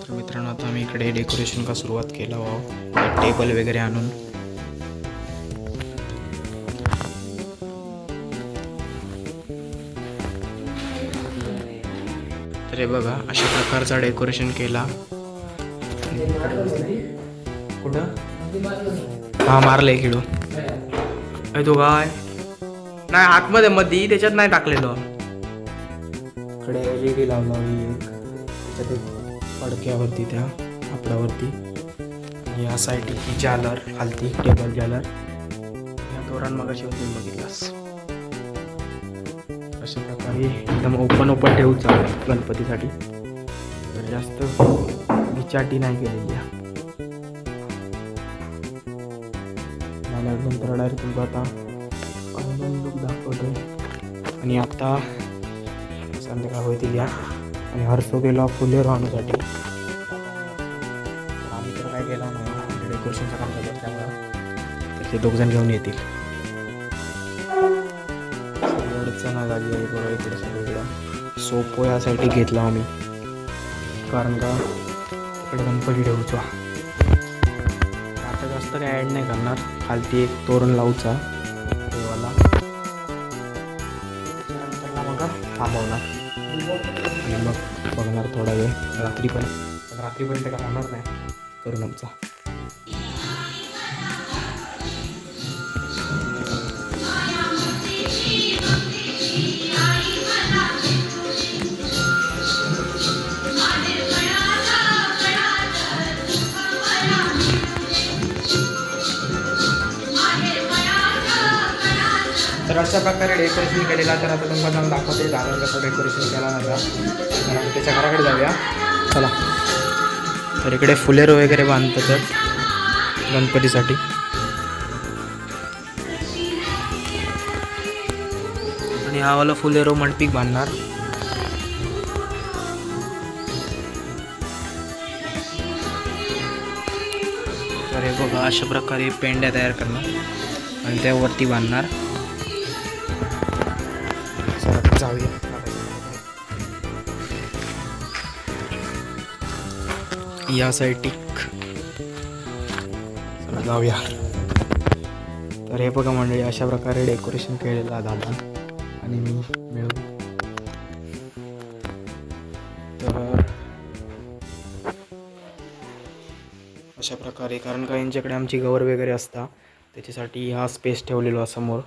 तर मित्रांनो आता आम्ही इकडे डेकोरेशन का सुरुवात केला आहोत टेबल वगैरे आणून. तर हे बघा अशा प्रकारचा डेकोरेशन केला. कुठं? हा मारलंय किडो अरे तो काय? नाही आतमध्ये मध्ये त्याच्यात नाही टाकलेलं. इकडे एल ई डी लावला त्याच्यात एक पडक्यावरती त्या कापडावरती आणि या साईड ही जालर खालती टेबल जालर. या दोरान मगाशी होती बघितलास अशा प्रकारे एकदम ओपन ओपन ठेवूचा गणपतीसाठी. तर जास्त विचाटी नाही केलेली आहे नंतर डायरेक्ट तुमचा आता दाखवतोय. आणि आता संध्याकाळ होतील या. आणि हर्षो गेलो फुले राहण्यासाठी. आम्ही तर काय केलं नाही डेकोरेशनचं काम करतो त्यामुळं ते दोघजण घेऊन येतील. अडचण झाली आहे बघा इकडे सगळीकडं. सोपो यासाठी घेतला आम्ही. कारण का इकडे गणपती ठेवूचा. आता जास्त काय ॲड नाही करणार. खालती एक तोरण लावूचा देवाला. त्यानंतरला मग थांबवणार. आणि मग बघणार थोडा वेळ. रात्री पण रात्रीपर्यंत काय होणार नाही. करून आमचा अशा प्रकारे डेकोरेशन केलेला तर आता तुम्हाला जाऊन दाखवते. दादा कसं डेकोरेशन केला नव्हता त्याच्या घराकडे जाऊया. चला. तर इकडे फुलेरो वगैरे बांधतात गणपतीसाठी. आणि हा वाला फुलेरो मंडपीक बांधणार. तर हे बघा अशा प्रकारे पेंड्या तयार करणार. आणि त्यावरती बांधणार. जाऊया या साईटिक चला जाऊया तर हे बघा मंडळी अशा प्रकारे डेकोरेशन केलेलं आहे दादा आणि मी मिळून तर अशा प्रकारे कारण का यांच्याकडे आमची गवर वगैरे असता त्याच्यासाठी हा स्पेस ठेवलेलो समोर.